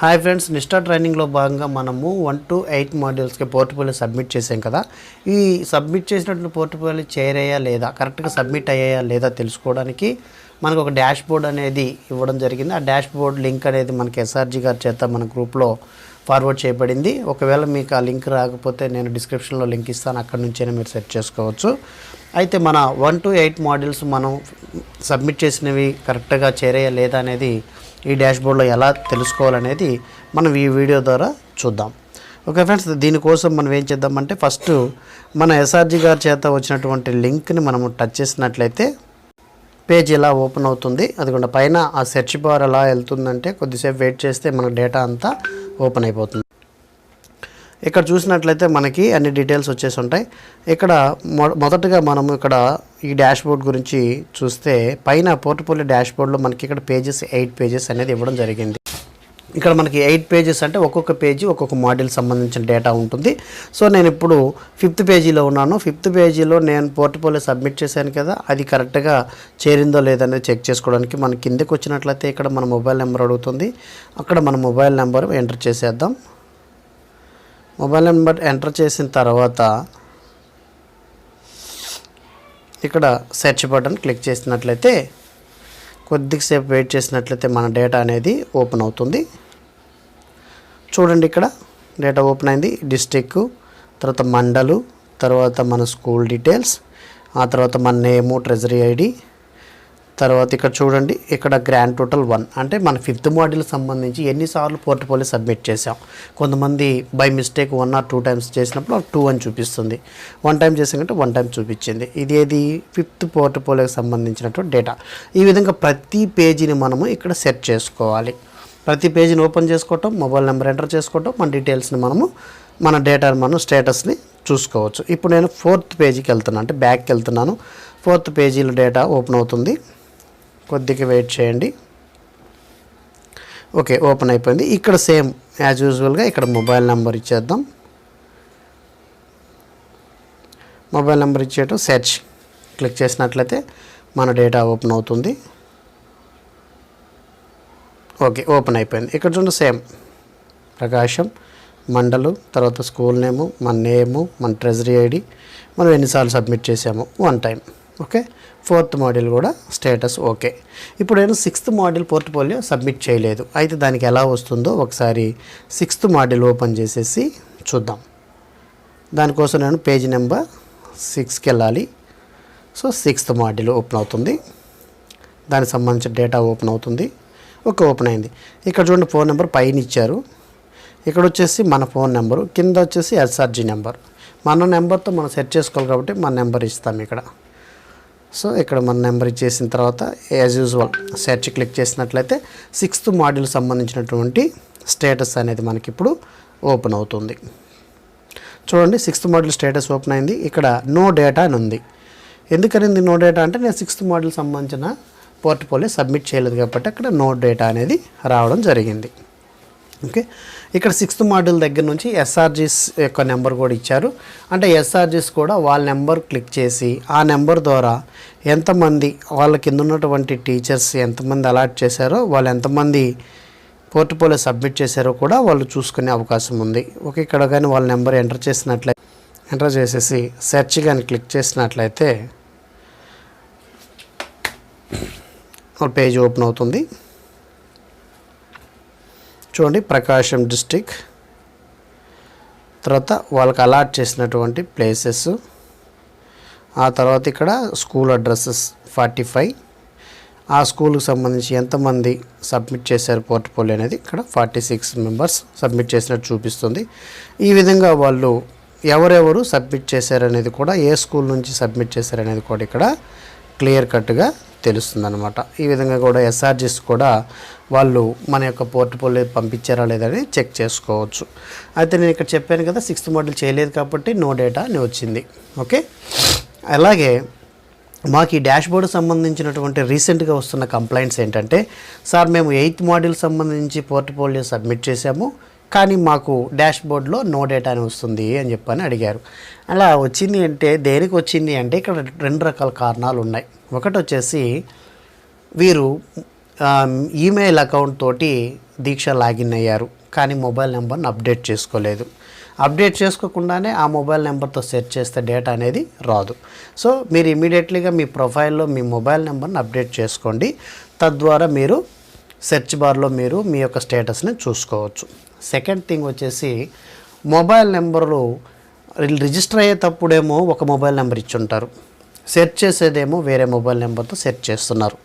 Hi friends Nishtha ట్రైనింగ్లో భాగంగా మనము వన్ టు ఎయిట్ మాడ్యూల్స్కి పోర్ట్ఫోలియో సబ్మిట్ చేసాం కదా. ఈ సబ్మిట్ చేసినటువంటి పోర్ట్ఫోలియో చేరాయా లేదా కరెక్ట్గా సబ్మిట్ అయ్యాయా లేదా తెలుసుకోవడానికి మనకు ఒక డాష్ బోర్డ్ అనేది ఇవ్వడం జరిగింది. ఆ డాష్ బోర్డ్ లింక్ అనేది మనకి ఎస్ఆర్జీ గారి చేత మన గ్రూప్లో ఫార్వర్డ్ చేయబడింది. ఒకవేళ మీకు ఆ లింక్ రాకపోతే నేను డిస్క్రిప్షన్లో లింక్ ఇస్తాను. అక్కడ నుంచైనా మీరు సెర్చ్ చేసుకోవచ్చు. అయితే మన వన్ టు ఎయిట్ మాడ్యూల్స్ మనం సబ్మిట్ చేసినవి కరెక్ట్గా చేరాయా లేదా అనేది ఈ డ్యాష్బోర్డ్లో ఎలా తెలుసుకోవాలనేది మనం ఈ వీడియో ద్వారా చూద్దాం. ఓకే ఫ్రెండ్స్ దీనికోసం మనం ఏం చేద్దామంటే ఫస్ట్ మన ఎస్ఆర్జీ గారి చేత వచ్చినటువంటి లింక్ని మనము టచ్ చేసినట్లయితే పేజ్ ఇలా ఓపెన్ అవుతుంది. అదిగోండి పైన ఆ సెర్చ్ బార్ ఎలా వెళ్తుందంటే కొద్దిసేపు వెయిట్ చేస్తే మన డేటా అంతా ఓపెన్ అయిపోతుంది. ఇక్కడ చూసినట్లయితే మనకి అన్ని డీటెయిల్స్ వచ్చేసి ఉంటాయి. ఇక్కడ మొ మొదటగా మనం ఇక్కడ ఈ డాష్బోర్డ్ గురించి చూస్తే పైన పోర్ట్ఫోలియో డాష్ బోర్డ్లో మనకి ఇక్కడ పేజెస్ ఎయిట్ పేజెస్ అనేది ఇవ్వడం జరిగింది. ఇక్కడ మనకి ఎయిట్ పేజెస్ అంటే ఒక్కొక్క పేజీ ఒక్కొక్క మోడల్ సంబంధించిన డేటా ఉంటుంది. సో నేను ఇప్పుడు ఫిఫ్త్ పేజీలో ఉన్నాను. ఫిఫ్త్ పేజీలో నేను పోర్ట్ఫోలియో సబ్మిట్ చేశాను కదా అది కరెక్ట్గా చేరిందో లేదనేది చెక్ చేసుకోవడానికి మన కిందకి వచ్చినట్లయితే ఇక్కడ మన మొబైల్ నెంబర్ అడుగుతుంది. అక్కడ మన మొబైల్ నెంబర్ ఎంటర్ చేసేద్దాం. మొబైల్ నెంబర్ ఎంటర్ చేసిన తర్వాత ఇక్కడ సెర్చ్ బటన్ క్లిక్ చేసినట్లయితే కొద్దిసేపు వెయిట్ చేసినట్లయితే మన డేటా అనేది ఓపెన్ అవుతుంది. చూడండి ఇక్కడ డేటా ఓపెన్ అయింది. డిస్టిక్ తర్వాత మండలు తర్వాత మన స్కూల్ డీటెయిల్స్ ఆ తర్వాత మన నేము ట్రెజరీ ఐడి తర్వాత ఇక్కడ చూడండి ఇక్కడ గ్రాండ్ టోటల్ వన్ అంటే మన ఫిఫ్త్ మోడల్కి సంబంధించి ఎన్నిసార్లు పోర్ట్ఫోలియో సబ్మిట్ చేసాం కొంతమంది by mistake one or two times చేసినప్పుడు టూ అని చూపిస్తుంది. వన్ టైం చేసామంటే వన్ టైం చూపించింది. ఇది ఏది? ఫిఫ్త్ పోర్ట్ఫోలియోకి సంబంధించినటువంటి డేటా ఈ విధంగా ప్రతి పేజీని మనము ఇక్కడ సెట్ చేసుకోవాలి. ప్రతి పేజీని ఓపెన్ చేసుకోవటం మొబైల్ నెంబర్ ఎంటర్ చేసుకోవటం మన డీటెయిల్స్ని మనము మన డేటాని మనం స్టేటస్ని చూసుకోవచ్చు. ఇప్పుడు నేను ఫోర్త్ పేజీకి వెళ్తున్నాను. అంటే బ్యాక్కి వెళ్తున్నాను. ఫోర్త్ పేజీలో డేటా ఓపెన్ అవుతుంది. కొద్దిగా వెయిట్ చేయండి. ఓకే ఓపెన్ అయిపోయింది. ఇక్కడ సేమ్ యాజ్ యూజువల్గా ఇక్కడ మొబైల్ నెంబర్ ఇచ్చేద్దాం. మొబైల్ నెంబర్ ఇచ్చేయటం సెర్చ్ క్లిక్ చేసినట్లయితే మన డేటా ఓపెన్ అవుతుంది. ఓకే ఓపెన్ అయిపోయింది. ఇక్కడ చూడండి సేమ్ ప్రకాశం మండలు తర్వాత స్కూల్ నేము మన నేము మన ట్రెజరీ ఐడి మనం ఎన్నిసార్లు సబ్మిట్ చేసాము one time okay? Fourth model కూడా స్టేటస్ ఓకే. ఇప్పుడు నేను సిక్స్త్ మోడల్ పోర్ట్ఫోలియో సబ్మిట్ చేయలేదు. అయితే దానికి ఎలా వస్తుందో ఒకసారి సిక్స్త్ మోడల్ ఓపెన్ చేసేసి చూద్దాం. దానికోసం నేను పేజ్ నెంబర్ సిక్స్కి వెళ్ళాలి. సో సిక్స్త్ మాడ్యూల్ ఓపెన్ అవుతుంది. దానికి సంబంధించిన డేటా ఓపెన్ అవుతుంది. ఓకే ఓపెన్ అయింది. ఇక్కడ చూడండి ఫోన్ నెంబర్ పైన ఇచ్చారు. ఇక్కడ వచ్చేసి మన ఫోన్ నెంబరు. కింద వచ్చేసి ఎస్ఆర్జీ నెంబర్. మన నెంబర్తో మనం సెట్ చేసుకోవాలి కాబట్టి మన నెంబర్ ఇస్తాం ఇక్కడ. సో ఇక్కడ మన నెంబర్ ఇచ్చేసిన తర్వాత యాజ్ యూజువల్ సెర్చ్ క్లిక్ చేసినట్లయితే సిక్స్త్ మాడ్యూల్ సంబంధించినటువంటి స్టేటస్ అనేది మనకి ఇప్పుడు ఓపెన్ అవుతుంది. చూడండి సిక్స్త్ మోడల్ స్టేటస్ ఓపెన్ అయింది. ఇక్కడ నో డేటా అని ఉంది. ఎందుకనింది నో డేటా అంటే నేను సిక్స్త్ మోడల్ సంబంధించిన పోర్ట్ఫోలియో సబ్మిట్ చేయలేదు కాబట్టి అక్కడ నో డేటా అనేది రావడం జరిగింది. ఓకే. ఇక్కడ సిక్స్త్ మోడల్ దగ్గర నుంచి ఎస్ఆర్జీస్ యొక్క నెంబర్ కూడా ఇచ్చారు. అంటే ఎస్ఆర్జీస్ కూడా వాళ్ళ నెంబర్ క్లిక్ చేసి ఆ నెంబర్ ద్వారా ఎంతమంది వాళ్ళ కింద ఉన్నటువంటి టీచర్స్ ఎంతమంది అలాట్ చేశారో వాళ్ళు ఎంతమంది పోర్ట్ఫోలియో సబ్మిట్ చేశారో కూడా వాళ్ళు చూసుకునే అవకాశం ఉంది. ఓకే ఇక్కడ కానీ వాళ్ళ నెంబర్ ఎంటర్ చేసినట్లయితే ఎంటర్ చేసేసి సెర్చ్ కానీ క్లిక్ చేసినట్లయితే పేజ్ ఓపెన్ అవుతుంది. చూడండి ప్రకాశం డిస్టిక్. తర్వాత వాళ్ళకి అలాట్ చేసినటువంటి ప్లేసెస్. ఆ తర్వాత ఇక్కడ స్కూల్ అడ్రస్సెస్ ఫార్టీ ఫైవ్. ఆ స్కూల్కి సంబంధించి ఎంతమంది సబ్మిట్ చేశారు పోర్ట్ఫోలియో అనేది ఇక్కడ ఫార్టీ సిక్స్ మెంబర్స్ సబ్మిట్ చేసినట్టు చూపిస్తుంది. ఈ విధంగా వాళ్ళు ఎవరెవరు సబ్మిట్ చేశారనేది కూడా ఏ స్కూల్ నుంచి సబ్మిట్ చేశారనేది కూడా ఇక్కడ క్లియర్ కట్గా తెలుస్తుందన్నమాట. ఈ విధంగా కూడా ఎస్ఆర్జీస్ కూడా వాళ్ళు మన యొక్క పోర్ట్ఫోలియో పంపించారా లేదని చెక్ చేసుకోవచ్చు. అయితే నేను ఇక్కడ చెప్పాను కదా సిక్స్త్ మోడల్ చేయలేదు కాబట్టి నో డేటా అని వచ్చింది. ఓకే అలాగే మాకు ఈ డాష్బోర్డ్ సంబంధించినటువంటి రీసెంట్గా వస్తున్న కంప్లైంట్స్ ఏంటంటే సార్ మేము ఎయిత్ మోడల్ సంబంధించి పోర్ట్ఫోలియో సబ్మిట్ చేశాము. కానీ మాకు డాష్ బోర్డ్లో నో డేటా అని వస్తుంది అని చెప్పని అడిగారు. అలా వచ్చింది అంటే దేనికి వచ్చింది అంటే ఇక్కడ రెండు రకాల కారణాలు ఉన్నాయి. ఒకటి వచ్చేసి వీరు ఈమెయిల్ అకౌంట్ తోటి దీక్ష లాగిన్ అయ్యారు కానీ మొబైల్ నెంబర్ని అప్డేట్ చేసుకోలేదు. అప్డేట్ చేసుకోకుండానే ఆ మొబైల్ నెంబర్తో సెర్చ్ చేస్తే డేటా అనేది రాదు. సో మీరు ఇమీడియట్లీగా మీ ప్రొఫైల్లో మీ మొబైల్ నెంబర్ని అప్డేట్ చేసుకోండి. తద్వారా మీరు సెర్చ్ బార్లో మీరు మీ యొక్క స్టేటస్ని చూసుకోవచ్చు. సెకండ్ థింగ్ వచ్చేసి మొబైల్ నెంబర్లు రిజిస్టర్ అయ్యేటప్పుడేమో ఒక మొబైల్ నెంబర్ ఇచ్చి ఉంటారు సెర్చ్ చేసేదేమో వేరే మొబైల్ నెంబర్తో సెర్చ్ చేస్తున్నారు.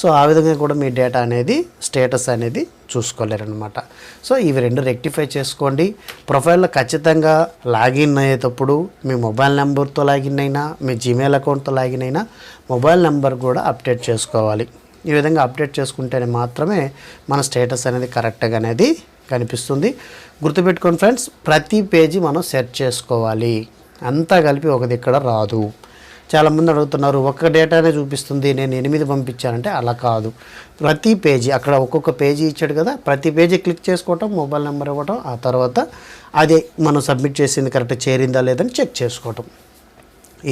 సో ఆ విధంగా కూడా మీ డేటా అనేది స్టేటస్ అనేది చూసుకోలేరనమాట సో ఇవి రెండు రెక్టిఫై చేసుకోండి. ప్రొఫైల్లో ఖచ్చితంగా లాగిన్ అయ్యేటప్పుడు మీ మొబైల్ నెంబర్తో లాగిన్ అయినా మీ జీమెయిల్ అకౌంట్తో లాగిన్ అయినా మొబైల్ నెంబర్ కూడా అప్డేట్ చేసుకోవాలి. ఈ విధంగా అప్డేట్ చేసుకుంటేనే మాత్రమే మన స్టేటస్ అనేది కరెక్ట్గా అనేది కనిపిస్తుంది. గుర్తుపెట్టుకోండి ఫ్రెండ్స్ ప్రతి పేజీ మనం సెర్చ్ చేసుకోవాలి. అంతా కలిపి ఒకది ఇక్కడ రాదు. చాలామంది అడుగుతున్నారు ఒక్క డేటానే చూపిస్తుంది నేను ఎనిమిది పంపించానంటే అలా కాదు. ప్రతి పేజీ అక్కడ ఒక్కొక్క పేజీ ఇచ్చాడు కదా ప్రతి పేజీ క్లిక్ చేసుకోవటం మొబైల్ నెంబర్ ఇవ్వటం ఆ తర్వాత అదే మనం సబ్మిట్ చేసింది కరెక్ట్ చేరిందా లేదని చెక్ చేసుకోవటం.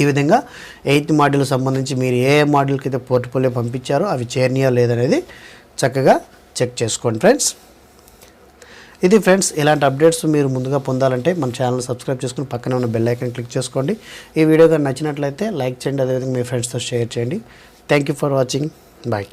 ఈ విధంగా ఎయిత్ మాడ్యూల్ సంబంధించి మీరు ఏ మాడ్యూల్కి అయితే పోర్ట్ఫోలియో పంపించారో అవి చేరినాయా లేదనేది చక్కగా చెక్ చేసుకోండి ఫ్రెండ్స్. ఇది ఫ్రెండ్స్ ఇలాంటి అప్డేట్స్ మీరు ముందుగా పొందాలంటే మన ఛానల్ సబ్స్క్రైబ్ చేసుకుని పక్కనే ఉన్న బెల్ ఐకన్ క్లిక్ చేసుకోండి. ఈ వీడియో కానీ నచ్చినట్లయితే లైక్ చేయండి అదేవిధంగా మీ ఫ్రెండ్స్తో షేర్ చేయండి. Thank you for watching. Bye.